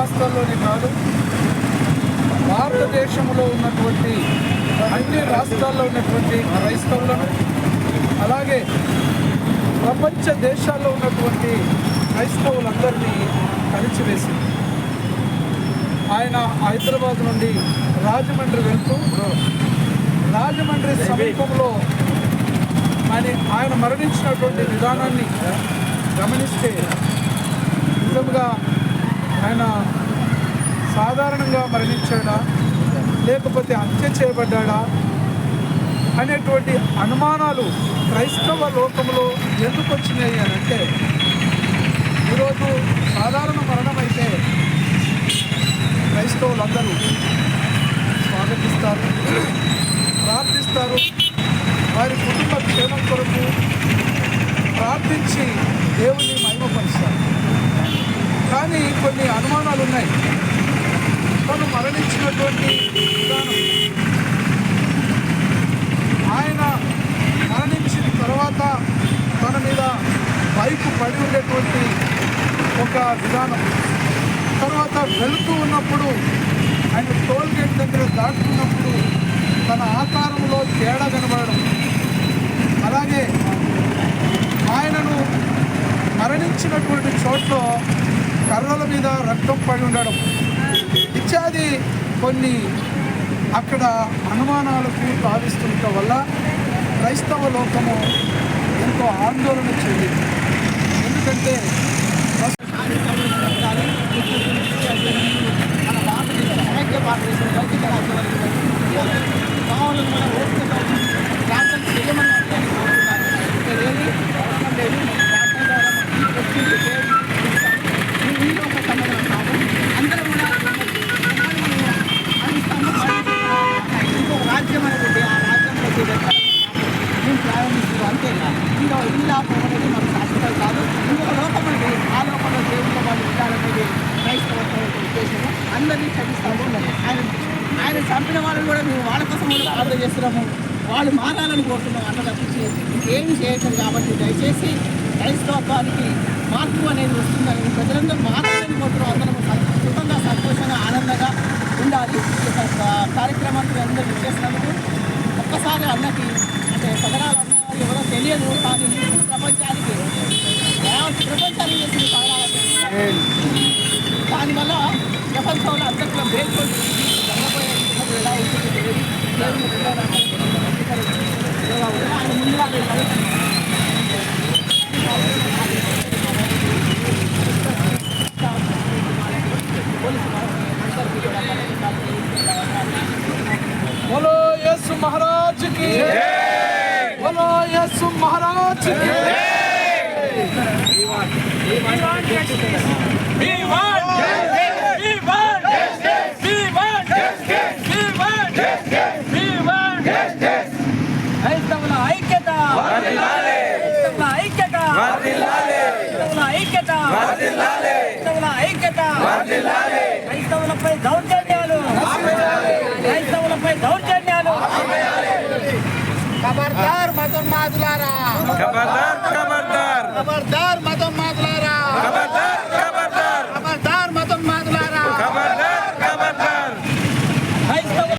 రాష్ట్రాల్లోనే కాదు భారతదేశంలో ఉన్నటువంటి అన్ని రాష్ట్రాల్లో ఉన్నటువంటి క్రైస్తవులను అలాగే ప్రపంచ దేశాల్లో ఉన్నటువంటి క్రైస్తవులందరినీ కలిసివేసింది. ఆయన హైదరాబాద్ నుండి రాజమండ్రి వెళ్తూ రాజమండ్రి సమీపంలో ఆయన ఆయన మరణించినటువంటి విధానాన్ని గమనిస్తే నిజంగా ఆయన సాధారణంగా మరణించాడా? లేకపోతే హత్య చేయబడ్డాడా? అనేటువంటి అనుమానాలు క్రైస్తవ లోకంలో ఎందుకు వచ్చినాయి అని అంటే కొన్ని ఉన్నాయి తను మరణించినటువంటి విధానం. ఆయన మరణించిన తర్వాత తన మీద పైపు పడి ఉండేటువంటి ఒక విధానం. తర్వాత వెళుతూ ఉన్నప్పుడు ఆయన టోల్ గేట్ దగ్గర దాటుతున్నప్పుడు తన ఆకారంలో తేడా కనబడడం. అలాగే ఆయనను మరణించినటువంటి చోట్ల కర్రల మీద రక్తం పడి ఉండడం. ఇత్యాది కొన్ని అక్కడ అనుమానాలకు భావిస్తుండటం వల్ల క్రైస్తవ లోకము ఎంతో ఆందోళన చెందింది. ఎందుకంటే క్రైస్తవ అందరినీ క్షమిస్తాము. ఆయన ఆయన చంపిన వాళ్ళని కూడా మేము వాళ్ళ కోసం కూడా ప్రార్థన చేస్తున్నాము. వాళ్ళు మారాలని కోరుతున్నాం అన్న తప్పించి ఏమి చేయటం కాబట్టి దయచేసి క్రైస్తవానికి మార్పు అనేది వస్తుందని ప్రజలందరూ మారాలని కోరుతున్నాం అందరం సుఖంగా సంతోషంగా ఆనందంగా ఉండాలి. ఈ కార్యక్రమాన్ని అందరూ చేసినందుకు ఒక్కసారి అన్నకి అంటే సదరాలు అన్న ఎవరో తెలియదు కానీ ప్రపంచానికి ప్రపంచానికి చేసిన పగడాలు దానివల్ల ప్రపంచంలో అంతట్లో మేల్కొని జరగబోయే ఎన్నికలు ఎలా ఉంటుందో తెలియదు దేవుని పిల్లలు క్రైస్తవుల ఐక్యత. క్రైస్తవుల ఐక్యత. క్రైస్తవుల ఐక్యత. క్రైస్తవుల ఐక్యత. క్రైస్తవులపై దౌర్జన్యం